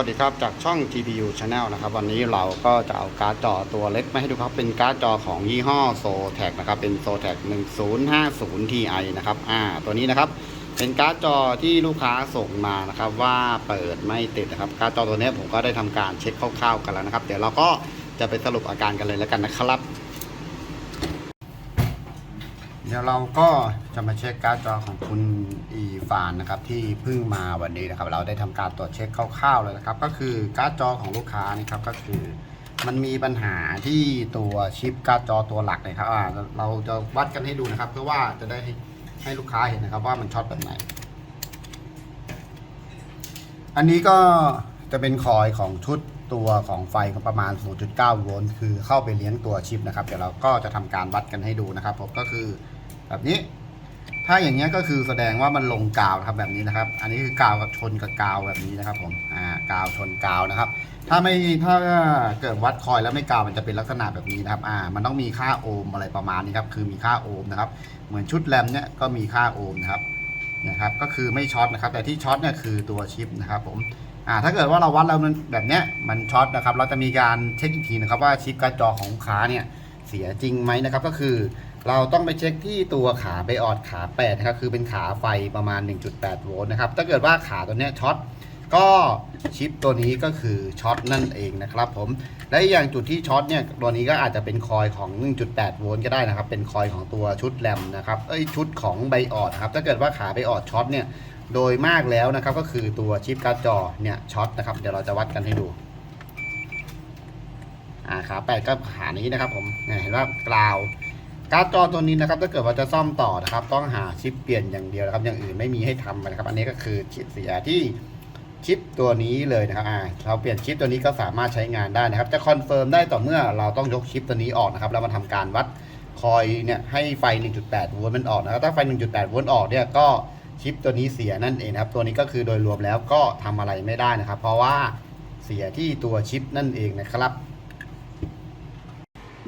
วัสดีครับจากช่อง TPU Channel นะครับ วันนี้เราก็จะเอาการ์ดจอตัวเล็กมาให้ดูครับ เป็นการ์ดจอของยี่ห้อ s o t e c นะครับ เป็น s o t e c 1050 Ti นะครับอ่าตัวนี้นะครับ เป็นการ์ดจอที่ลูกค้าส่งมานะครับ ว่าเปิดไม่ติดนะครับ การ์ดจอตัวนี้ผมก็ได้ทำการเช็คคร่าวๆกันแล้วนะครับ เดี๋ยวเราก็จะไปสรุปอาการกันเลยแล้วกันนะครับ เดี๋ยวเราก็จะมาเช็คการ์ดจอของคุณอีฟานนะครับที่เพิ่งมาวันนี้นะครับ เราได้ทำการตรวจเช็คคร่าวๆเลยนะครับ ก็คือการ์ดจอของลูกค้านี่ครับก็คือ มันมีปัญหาที่ตัวชิปการ์ดจอตัวหลักเลยครับเราจะวัดกันให้ดูนะครับ เพื่อว่าจะได้ให้ใหลูกค้าเห็นนะครับ ว่ามันช็อตแบบไหน อันนี้ก็จะเป็นคอยของชุดตัวของไฟก็ประมาณ 0.9 โวลต์ คือเข้าไปเลี้ยงตัวชิปนะครับ เดี๋ยวเราก็จะทำการวัดกันให้ดูนะครับผมก็คือ แบบนี้ ถ้าอย่างเงี้ยก็คือแสดงว่ามันลงกาวครับแบบนี้นะครับ อันนี้คือกาวกับชนกับกาวแบบนี้นะครับผมอ่ากาวชนกาวนะครับ ถ้าไม่ถ้าเกิดวัดคอยแล้วไม่กาวมันจะเป็นลักษณะแบบนี้นะครับอ่ามันต้องมีค่าโอห์มอะไรประมาณนี้ครับคือมีค่าโอห์มนะครับ เหมือนชุดแรมเนี่ยก็มีค่าโอห์มนะครับนะครับก็คือไม่ช็อตนะครับ แต่ที่ช็อตเนี่ยคือตัวชิปนะครับผมอ่าถ้าเกิดว่าเราวัดแล้วมันแบบเนี้ยมันช็อตนะครับ เราจะมีการเช็คอีกทีนะครับว่าชิปการ์ดจอของลูกค้าเนี่ยเสียจริงไหมนะครับ ก็คือ เราต้องไปเช็คที่ตัวขาไบออดขา8นะครับคือเป็นขาไฟประมาณ 1.8 โวลต์นะครับถ้าเกิดว่าขาตัวเนี้ยช็อตก็ชิปตัวนี้ก็คือช็อตนั่นเองนะครับผมและอย่างจุดที่ช็อตเนี่ยตัวนี้ก็อาจจะเป็นคอยของ 1.8 โวลต์ก็ได้นะครับ เป็นคอยของตัวชุดแรมนะครับเอ้ยชุดของไบออดครับถ้าเกิดว่าขาไบออดช็อตเนี่ยโดยมากแล้วนะครับก็คือตัวชิปการ์ดจอเนี่ยช็อตนะครับเดี๋ยวเราจะวัดกันให้ดูอ่าขาแปดก็ขานี้นะครับผมเนี่ยเห็นว่ากราว การ์ดจอตัวนี้นะครับถ้าเกิดว่าจะซ่อมต่อนะครับ ต้องหาชิปเปลี่ยนอย่างเดียวนะครับ อย่างอื่นไม่มีให้ทำนะครับ อันนี้ก็คือชิปเสียที่ชิปตัวนี้เลยนะครับอ่าเราเปลี่ยนชิปตัวนี้ก็สามารถใช้งานได้นะครับ จะคอนเฟิร์มได้ต่อเมื่อเราต้องยกชิปตัวนี้ออกนะครับแล้วมาทำการวัดคอยเนี่ยให้ไฟ 1.8 โวลต์มันออกนะครับถ้าไฟ 1.8 โวลต์ออกเนี่ยก็ชิปตัวนี้เสียนั่นเองนะครับ ตัวนี้ก็คือโดยรวมแล้วก็ทำอะไรไม่ได้นะครับ เพราะว่าเสียที่ตัวชิปนั่นเองนะครับ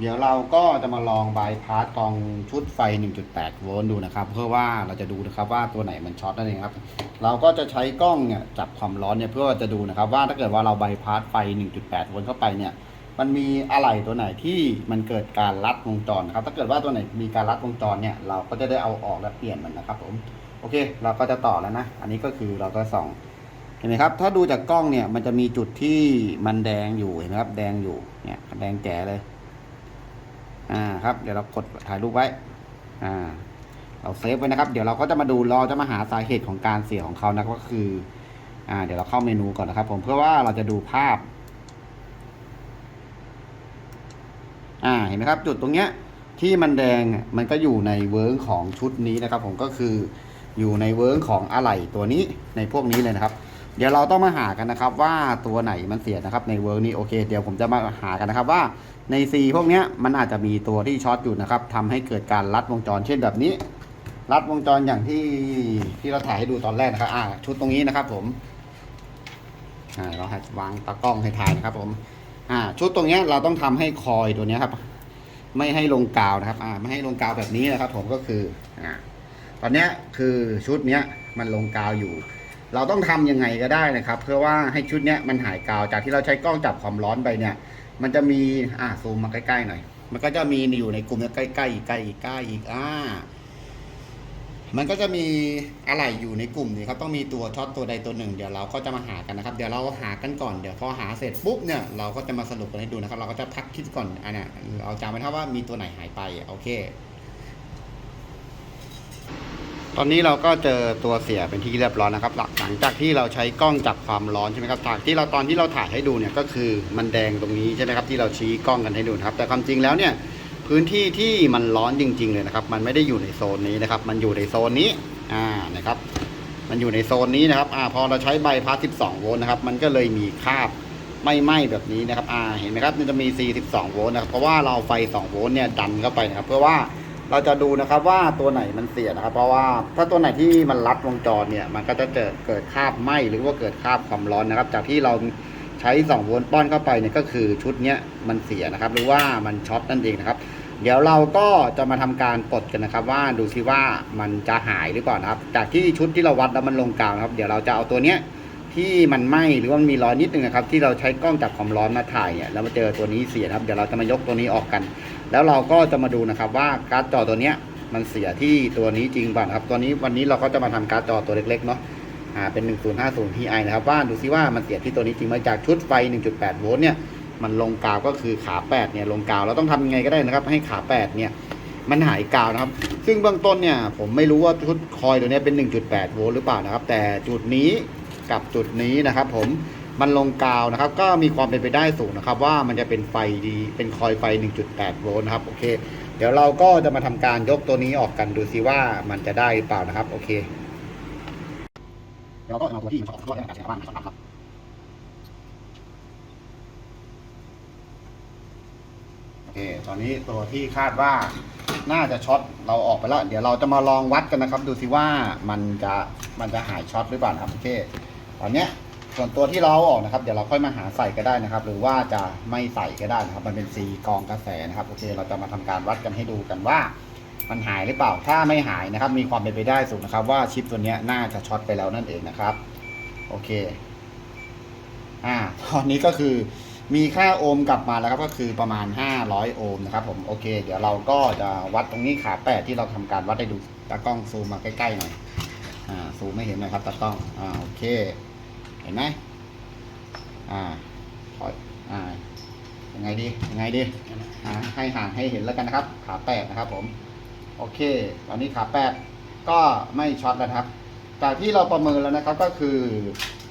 เดี๋ยวเราก็จะมาลองบายพาสกองชุดไฟ 1.8 โวลต์ดูนะครับ เพื่อว่าเราจะดูนะครับว่าตัวไหนมันช็อตนั่นเองครับ เราก็จะใช้กล้องเนี่ยจับความร้อนเนี่ยเพื่อจะดูนะครับ ว่าถ้าเกิดว่าเราบายพาสไฟ 1.8 โวลต์เข้าไปเนี่ย มันมีอะไรตัวไหนที่มันเกิดการลัดวงจรครับ ถ้าเกิดว่าตัวไหนมีการลัดวงจรเนี่ย เราก็จะได้เอาออกและเปลี่ยนมันนะครับผม โอเค เราก็จะต่อแล้วนะ อันนี้ก็คือเราก็ส่อง เห็นไหมครับ ถ้าดูจากกล้องเนี่ย มันจะมีจุดที่มันแดงอยู่ เห็นไหมครับ แดงอยู่ เนี่ย แดงแจ๋เลย อ่าครับเดี๋ยวเรากดถ่ายรูปไว้อ่าเราเซฟไว้นะครับ เดี๋ยวเราก็จะมาดูเราจะมาหาสาเหตุของการเสียของเขานะก็คืออ่าเดี๋ยวเราเข้าเมนูก่อนนะครับ ผมเพื่อว่าเราจะดูภาพ อ่าเห็นไหมครับ จุดตรงเนี้ยที่มันแดงมันก็อยู่ในเวิร์กของชุดนี้นะครับ ผมก็คืออยู่ในเวิร์กของอะไหล่ตัวนี้ในพวกนี้เลยนะครับ เดี๋ยวเราต้องมาหากันนะครับ ว่าตัวไหนมันเสียนะครับ ในเวิร์กนี้โอเค เดี๋ยวผมจะมาหากันนะครับว่า ใน C พวกนี้มันอาจจะมีตัวที่ช็อตอยู่นะครับทำให้เกิดการลัดวงจรเช่นแบบนี้ ลัดวงจรอย่างที่ที่เราถ่ายให้ดูตอนแรกนะครับอ่าชุดตรงนี้นะครับผมอ่าเราวางตากล้องให้ถ่ายนะครับผมอ่าชุดตรงนี้เราต้องทำให้คอยตัวนี้ครับ ไม่ให้ลงกาวนะครับอ่าไม่ให้ลงกาวแบบนี้นะครับ ผมก็คืออ่าตอนนี้คือชุดเนี้ยมันลงกาวอยู่ เราต้องทำยังไงก็ได้นะครับ เพื่อว่าให้ชุดเนี้ยมันหายกาวจากที่เราใช้กล้องจับความร้อนไปเนี่ย มันจะมีอ่าซูมมาใกล้ๆหน่อย มันก็จะมีอยู่ในกลุ่มใกล้ๆอีกใกล้อีกใกล้อีกอ่ามันก็จะมีอะไรอยู่ในกลุ่มนี้ครับต้องมีตัวช็อตตัวใดตัวหนึ่งเดี๋ยวเราก็จะมาหากันนะครับ เดี๋ยวเราหากันก่อนเดี๋ยวพอหาเสร็จปุ๊บเนี่ยเราก็จะมาสรุปกันให้ดูนะครับ เราก็จะพักคิดก่อนอันนี้เราจำไว้ถ้าว่ามีตัวไหนหายไปโอเค ตอนนี้เราก็เจอตัวเสียเป็นที่เรียบร้อยนะครับ หลังจากที่เราใช้กล้องจับความร้อนใช่ไหมครับจากที่เราตอนที่เราถ่ายให้ดูเนี่ยก็คือมันแดงตรงนี้ใช่ไหมครับที่เราชี้กล้องกันให้ดูครับ แต่ความจริงแล้วเนี่ยพื้นที่ที่มันร้อนจริง ๆ เลยนะครับ มันไม่ได้อยู่ในโซนนี้นะครับ มันอยู่ในโซนนี้อ่านะครับ มันอยู่ในโซนนี้นะครับอ่าพอเราใช้ใบพัด12 โวลต์นะครับ มันก็เลยมีคราบไม่ไหม้แบบนี้นะครับอ่าเห็นไหมครับมันจะมี 42 โวลต์นะครับเพราะว่าเราไฟ 2 โวลต์เนี่ยดันเข้าไปนะครับ เพื่อว่า เราจะดูนะครับว่าตัวไหนมันเสียนะครับ เพราะว่าถ้าตัวไหนที่มันรัดวงจรเนี่ยมันก็จะเกิดเกิดคราบไหมหรือว่าเกิดคราบความร้อนนะครับ จากที่เราใช้2โวลต์ป้อนเข้าไปเนี่ยก็คือชุดเนี้ยมันเสียนะครับ หรือว่ามันช็อตนั่นเองนะครับ เดี๋ยวเราก็จะมาทำการกดกันนะครับ ว่าดูซิว่ามันจะหายหรือเปล่านะครับ จากที่ชุดที่เราวัดแล้วมันลงกาวครับ เดี๋ยวเราจะเอาตัวเนี้ยที่มันไหมหรือว่ามันมีรอยนิดนึงนะครับ ที่เราใช้กล้องจับความร้อนมาถ่ายเนี่ยแล้วมาเจอตัวนี้เสียครับ เดี๋ยวเราจะมายกตัวนี้ออกกัน แล้วเราก็จะมาดูนะครับว่าการ์ดจอตัวเนี้ยมันเสียที่ตัวนี้จริงเปล่านะครับ ตัวนี้วันนี้เราก็จะมาทำการ์ดจอตัวเล็กๆเนาะอ่าเป็น 1050 Ti นะครับว่าดูซิว่ามันเสียที่ตัวนี้จริงไหมจากชุดไฟ 1.8 โวลต์เนี่ยมันลงกาวก็คือขา 8 เนี่ยลงกาวเราต้องทำยังไงก็ได้นะครับ ให้ขา 8 เนี่ยมันหายกาวนะครับ ซึ่งเบื้องต้นเนี่ยผมไม่รู้ว่าชุดคอยตัวนี้เป็น 1.8 โวลต์หรือเปล่านะครับ แต่จุดนี้กับจุดนี้นะครับผม มันลงกาวนะครับ ก็มีความเป็นไปได้สูงนะครับ ว่ามันจะเป็นไฟดีเป็นคอยไฟ 1.8 โวลต์นะครับโอเค เดี๋ยวเราก็จะมาทำการยกตัวนี้ออกกันดูซิว่ามันจะได้หรือเปล่านะครับโอเคเราก็เอาตัวที่มันออกตัวได้จากชาวบ้านมาครับโอเคตอนนี้ตัวที่คาดว่าน่าจะช็อตเราออกไปแล้ว เดี๋ยวเราจะมาลองวัดกันนะครับ ดูสิว่ามันจะมันจะหายช็อตหรือเปล่านะครับโอเค ตอนเนี้ย ส่วนตัวที่เราเอาออกนะครับ เดี๋ยวเราค่อยมาหาใส่ก็ได้นะครับ หรือว่าจะไม่ใส่ก็ได้นะครับ มันเป็นสีกองกระแสนะครับโอเค เราจะมาทำการวัดกันให้ดูกันว่ามันหายหรือเปล่า ถ้าไม่หายนะครับ มีความเป็นไปได้สูงนะครับ ว่าชิปตัวนี้น่าจะช็อตไปแล้วนั่นเองนะครับ โอเค อ่า ตอนนี้ก็คือมีค่าโอห์มกลับมาแล้วครับ ก็คือประมาณ 500 โอห์มนะครับ ผม โอเค เดี๋ยวเราก็จะวัดตรงนี้ขาแปดที่เราทำการวัดให้ดูตากล้องซูมมาใกล้ๆหน่อย อ่า ซูมไม่เห็นนะครับตากล้อง อ่า โอเค ห็นไหมอ่าขออ่ายังไงดียังไงดีอ่าให้ห่างให้เห็นแล้วกันนะครับ ขาแปดนะครับ ผม โอเค ตอนนี้ขาแปดก็ไม่ช็อตแล้วครับ จากที่เราประเมินแล้วนะครับก็คือ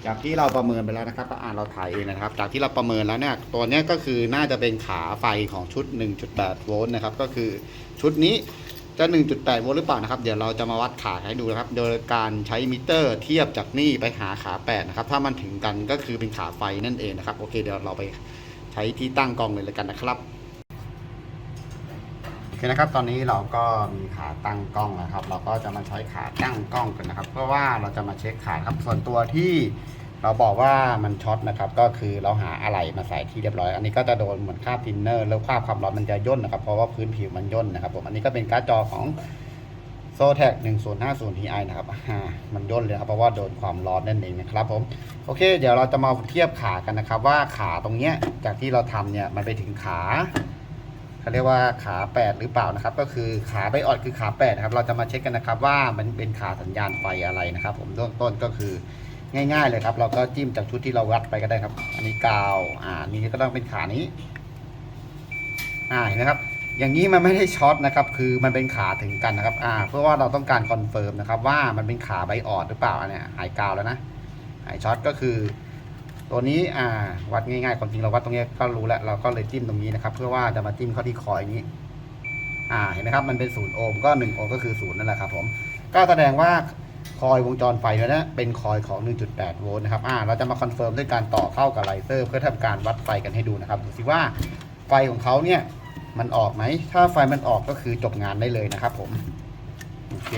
จากที่เราประเมินไปแล้วนะครับก็อ่านเราถ่ายเองนะครับ จากที่เราประเมินแล้วเนี่ยตัวเนี้ยก็คือน่าจะเป็นขาไฟของชุด 1.8 โวลต์นะครับ ก็คือชุดนี้ จะ 1.8 โวลต์หรือเปล่านะครับ เดี๋ยวเราจะมาวัดขาให้ดูนะครับ โดยการใช้มิเตอร์เทียบจากนี่ไปหาขา 8 นะครับ ถ้ามันถึงกันก็คือเป็นขาไฟนั่นเองนะครับ โอเค เดี๋ยวเราไปใช้ที่ตั้งกล้องเลยเลยกันนะครับโอเคนะครับ ตอนนี้เราก็มีขาตั้งกล้องนะครับ เราก็จะมาใช้ขาตั้งกล้องกันนะครับ เพื่อว่าเราจะมาเช็คขาครับ ส่วนตัวที่ เราบอกว่ามันช็อตนะครับ ก็คือเราหาอะไหล่มาใส่ที่เรียบร้อย อันนี้ก็จะโดนเหมือนคาบทินเนอร์ แล้วคราบความร้อนมันจะย่นนะครับ เพราะว่าพื้นผิวมันย่นนะครับผม อันนี้ก็เป็นการ์ดจอของโซแท็ก1050 Ti นะครับอ่ามันย่นเลยครับเพราะว่าโดนความร้อนนั่นเองนะครับผม โอเค เดี๋ยวเราจะมาเทียบขากันนะครับ ว่าขาตรงเนี้ยจากที่เราทำเนี่ยมันไปถึงขาเขาเรียกว่าขา 8 หรือเปล่านะครับ ก็คือขาใบออนคือขา8นะครับ เราจะมาเช็คกันนะครับว่ามันเป็นขาสัญญาณไฟอะไรนะครับ ผมเริ่มต้นก็คือ ง่ายๆเลยครับ เราก็จิ้มจากชุดที่เราวัดไปก็ได้ครับ อันนี้กาวอ่านี้ก็ต้องเป็นขานี้ อ่าเห็นไหมครับ อย่างนี้มันไม่ได้ช็อตนะครับ คือมันเป็นขาถึงกันนะครับ อ่า เพื่อว่าเราต้องการคอนเฟิร์มนะครับ ว่ามันเป็นขาใบอ่อนหรือเปล่าอันเนี้ยหายกาวแล้วนะหายช็อตก็คือ ตัวนี้อ่าวัดง่ายๆความจริงเราวัดตรงนี้ก็รู้แล้ว เราก็เลยจิ้มตรงนี้นะครับ เพื่อว่าจะมาจิ้มเข้าที่คอยนี้ อ่าเห็นไหมครับมันเป็นศูนย์โอห์มก็หนึ่งโอห์มก็คือศูนย์นั่นแหละครับ ผม ก็แสดงว่า คอยวงจรไฟเนี่ยนะ เป็นคอยของ 1.8 โวลต์นะครับ อ่า เราจะมาคอนเฟิร์มด้วยการต่อเข้ากับไลเซอร์เพื่อทำการวัดไฟกันให้ดูนะครับ ดูสิว่าไฟของเขาเนี่ยมันออกไหม ถ้าไฟมันออกก็คือจบงานได้เลยนะครับผม โอเค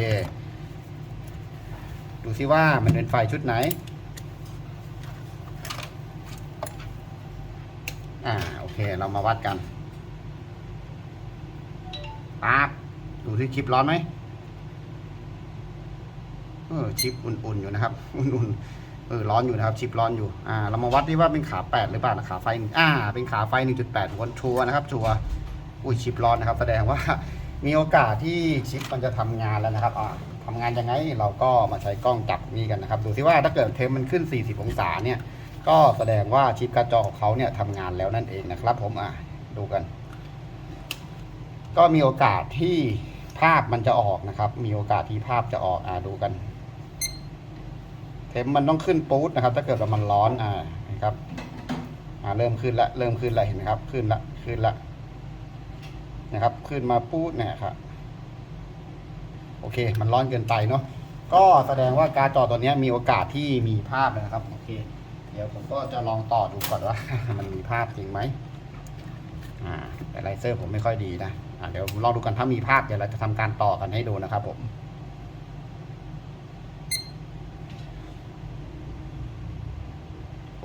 ดูสิว่ามันเป็นไฟชุดไหน อ่า โอเค เรามาวัดกันปั๊บดูที่ชิปร้อนไหม เออชิปอุ่นๆอยู่นะครับ อุ่นๆเออร้อนอยู่นะครับ ชิปร้อนอยู่อ่าเรามาวัดดีว่าเป็นขาแปดหรือเปล่านะขาไฟอ่า เป็นขาไฟหนึ่งจุดแปดวนชัวนะครับชัวอุ้ยชิปร้อนนะครับ แสดงว่ามีโอกาสที่ชิปมันจะทำงานแล้วนะครับอ่าทำงานยังไงเราก็มาใช้กล้องจับนี่กันนะครับ ดูซิว่าถ้าเกิดเทมมันขึ้น 40 องศาเนี่ย ก็แสดงว่าชิปการ์จอของเขาเนี่ยทำงานแล้วนั่นเองนะครับ ผมอะดูกัน ก็มีโอกาสที่ภาพมันจะออกนะครับ มีโอกาสที่ภาพจะออกอ่าดูกัน เทมมันต้องขึ้นปู๊ดนะครับ ถ้าเกิดว่ามันร้อนอ่านะครับอ่าเริ่มขึ้นละเริ่มขึ้นละเห็นไหมครับ ขึ้นละขึ้นละนะครับ ขึ้นมาปู๊ดเนี่ยครับโอเค มันร้อนเกินไปเนาะก็แสดงว่าการจอตัวนี้มีโอกาสที่มีภาพนะครับโอเค เดี๋ยวผมก็จะลองต่อดูก่อนว่า มันมีภาพจริงไหมอ่าแต่ไลเซอร์ผมไม่ค่อยดีนะอ่าเดี๋ยวลองดูกันถ้ามีภาพเดี๋ยวเราจะทำการต่อกันให้ดูนะครับผม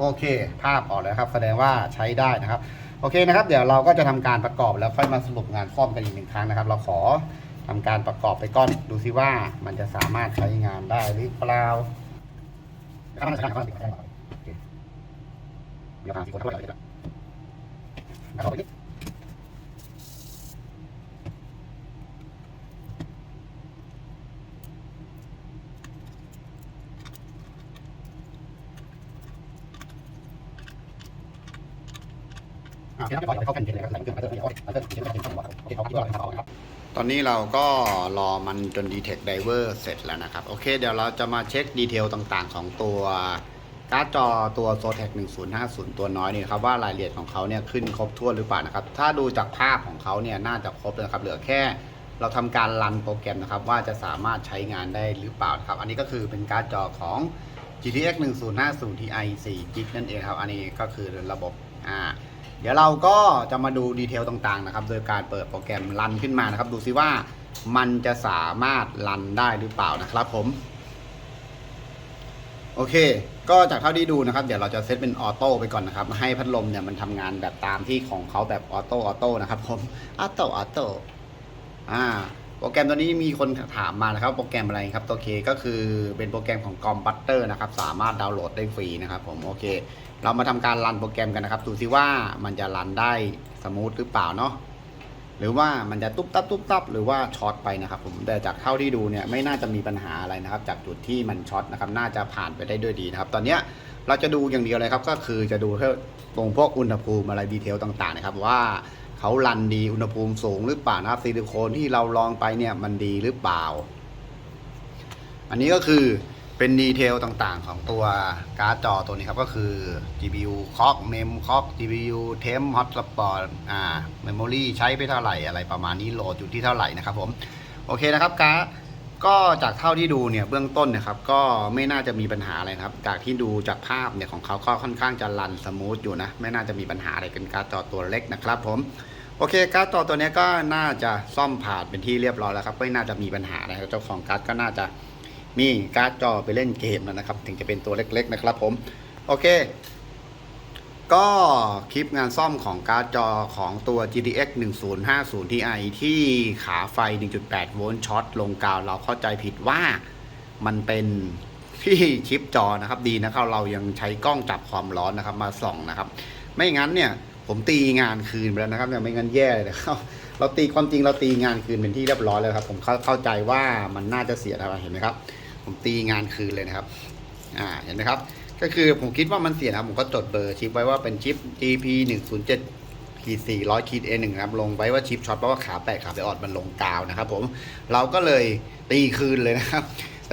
โอเค ภาพออกแล้วครับ แสดงว่าใช้ได้นะครับ โอเคนะครับ เดี๋ยวเราก็จะทำการประกอบแล้วค่อยมาสรุปงานซ่อมกันอีกหนึ่งครั้งนะครับ เราขอทำการประกอบไปก่อนดูซิว่ามันจะสามารถใช้งานได้หรือเปล่าครับมีราคาสี่คนเท่าไหร่เลยนะครับเอานิดอ่าโอเคครับเรียบร้อยเดี๋ยวทากันเย็นเลยครับไหลเครื่องไปเตอร์เดี๋ยวเอาไปเตอร์เดี๋ยวจะเป็นข้อมูลโอเคเขาคิดว่าเราจะเอาครับ ตอนนี้เราก็รอมันจน Detect Diver เสร็จแล้วนะครับ โอเค เดี๋ยวเราจะมาเช็คดีเทลต่างๆ ของตัวการ์ดจอตัว z o t e c 1050 ตัวน้อยนี่ครับว่ารายละเอียดของเขาเนี่ยขึ้นครบถ้วนหรือเปล่านะครับ ถ้าดูจากภาพของเขาเนี่ยน่าจะครบเลยนะครับ เหลือแค่เราทำการรันโปรแกรมนะครับ ว่าจะสามารถใช้งานได้หรือเปล่าครับ อันนี้ก็คือเป็นการ์ดจอของ GTX 1050 Ti 4 g b นั่นเองครับ อันนี้ก็คือระบบอ่า เดี๋ยวเราก็จะมาดูดีเทลต่างๆนะครับ โดยการเปิดโปรแกรมรันขึ้นมานะครับ ดูซิว่ามันจะสามารถรันได้หรือเปล่านะครับผม โอเค ก็จากเท่าที่ดูนะครับ เดี๋ยวเราจะเซตเป็นออโต้ไปก่อนนะครับ ให้พัดลมเนี่ยมันทำงานแบบตามที่ของเขาแบบออโต้ออโต้นะครับผมออโต้ออโต้อ่าโปรแกรมตัวนี้มีคนถามมานะครับ โปรแกรมอะไรครับตัวเคก็คือเป็นโปรแกรมของ c o m b u t t e r นะครับ สามารถดาวน์โหลดได้ฟรีนะครับผมโอเค เรามาทำการรันโปรแกรมกันนะครับ ดูซิว่ามันจะรันได้สมูทหรือเปล่าเนาะหรือว่ามันจะตุ๊บตับตุ๊บตับหรือว่าช็อตไปนะครับผมแต่จากเท่าที่ดูเนี่ยไม่น่าจะมีปัญหาอะไรนะครับ จากจุดที่มันช็อตนะครับน่าจะผ่านไปได้ด้วยดีนะครับ ตอนเนี้ยเราจะดูอย่างเดียวเลยครับ ก็คือจะดูแค่ตรงพวกอุณหภูมิอะไรดีเทลต่างๆนะครับว่าเขารันดีอุณหภูมิสูงหรือเปล่านะครับซิลิโคนที่เราลองไปเนี่ยมันดีหรือเปล่า อันนี้ก็คือ เป็นดีเทลต่างๆ ของตัวการ์ดจอตัวนี้ครับ ก็คือ GPU clock mem clock GPU temp hotspot อ่า memory ใช้ไปเท่าไหร่อะไรประมาณนี้โหลดอยู่ที่เท่าไหร่นะครับผม โอเคนะครับการ์ดก็จากเท่าที่ดูเนี่ยเบื้องต้นนะครับก็ไม่น่าจะมีปัญหาอะไรครับ จากที่ดูจากภาพเนี่ยของเขาก็ค่อนข้างจะรันสมูทอยู่นะ ไม่น่าจะมีปัญหาอะไรกันการ์ดจอตัวเล็กนะครับผมโอเคการ์ดจอตัวนี้ก็น่าจะซ่อมผ่านเป็นที่เรียบร้อยแล้วครับไม่น่าจะมีปัญหาอะไรครับเจ้าของการ์ดก็น่าจะ มีการ์ดจอไปเล่นเกมแล้วนะครับ ถึงจะเป็นตัวเล็กๆนะครับผม โอเค ก็คลิปงานซ่อมของการ์ดจอของตัว GTX 1050 Ti ที่ขาไฟ 1.8 โวลต์ช็อตลงกาวเราเข้าใจผิดว่ามันเป็นที่ชิปจอนะครับดีนะครับเรายังใช้กล้องจับความร้อนนะครับมาส่องนะครับ ไม่งั้นเนี่ยผมตีงานคืนไปแล้วนะครับเนี่ยไม่งั้นแย่เลยนะครับเราตีความจริงเราตีงานคืนเป็นที่เรียบร้อยแล้วครับ ผมเข้าเข้าใจว่ามันน่าจะเสียนะครับเห็นไหมครับ ผมตีงานคืนเลยนะครับ อ่า เห็นไหมครับ ก็คือผมคิดว่ามันเสียนะครับ ผมก็จดเบอร์ชิปไว้ว่าเป็นชิป GP 107ขีด400ขีด A1 นะครับลงไว้ว่าชิปช็อตเพราะว่าขาแตกขาไปออดมันลงกาวนะครับผม เราก็เลยตีคืนเลยนะครับ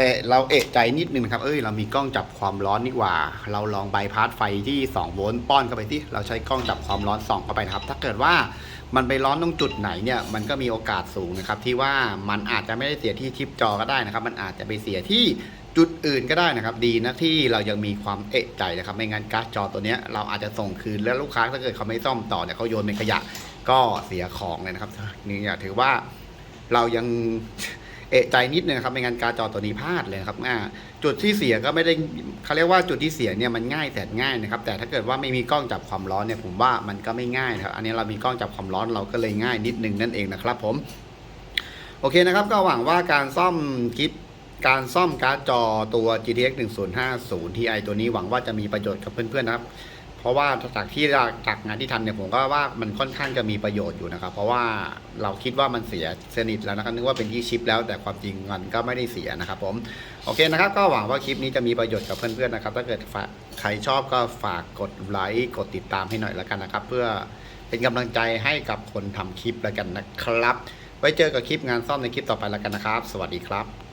แต่เราเอะใจนิดนึงนะครับ เอ้ย เรามีกล้องจับความร้อนนี่หว่า เราลองใบพาสไฟที่ 2 โวลต์ป้อนเข้าไปที่เราใช้กล้องจับความร้อนส่องเข้าไปนะครับ ถ้าเกิดว่ามันไปร้อนตรงจุดไหนเนี่ย มันก็มีโอกาสสูงนะครับ ที่ว่ามันอาจจะไม่ได้เสียที่ชิปจอก็ได้นะครับ มันอาจจะไปเสียที่จุดอื่นก็ได้นะครับ ดีนะที่เรายังมีความเอะใจนะครับ ไม่งั้นการ์ดจอตัวเนี้ยเราอาจจะส่งคืนแล้วลูกค้าถ้าเกิดเขาไม่ซ่อมต่อเนี่ยเขาโยนเป็นขยะก็เสียของเลยนะครับนี่อย่าถือว่าเรายัง เอะใจนิดนึงครับไม่งั้นการจอตัวนี้พลาดเลยครับอ่าจุดที่เสียก็ไม่ได้เขาเรียกว่าจุดที่เสียเนี่ยมันง่ายแต่ง่ายนะครับแต่ถ้าเกิดว่าไม่มีกล้องจับความร้อนเนี่ยผมว่ามันก็ไม่ง่ายครับอันนี้เรามีกล้องจับความร้อนเราก็เลยง่ายนิดนึงนั่นเองนะครับผมโอเคนะครับก็หวังว่าการซ่อมคลิปการซ่อมการ์ดจอตัว GTX 1050 Ti ตัวนี้หวังว่าจะมีประโยชน์กับเพื่อนๆนะครับ เพราะว่าจากที่จากงานที่ทำเนี่ยผมก็ว่ามันค่อนข้างจะมีประโยชน์อยู่นะครับ เพราะว่าเราคิดว่ามันเสียสนิทแล้วนะครับนึกว่าเป็นที่ชิปแล้วแต่ความจริงมันก็ไม่ได้เสียนะครับผมโอเคนะครับ ก็หวังว่าคลิปนี้จะมีประโยชน์กับเพื่อนๆนะครับ ถ้าเกิดใครชอบก็ฝากกดไลค์กดติดตามให้หน่อยแล้วกันนะครับ เพื่อเป็นกำลังใจให้กับคนทำคลิปแล้วกันนะครับ ไว้เจอกับคลิปงานซ่อมในคลิปต่อไปแล้วกันนะครับ สวัสดีครับ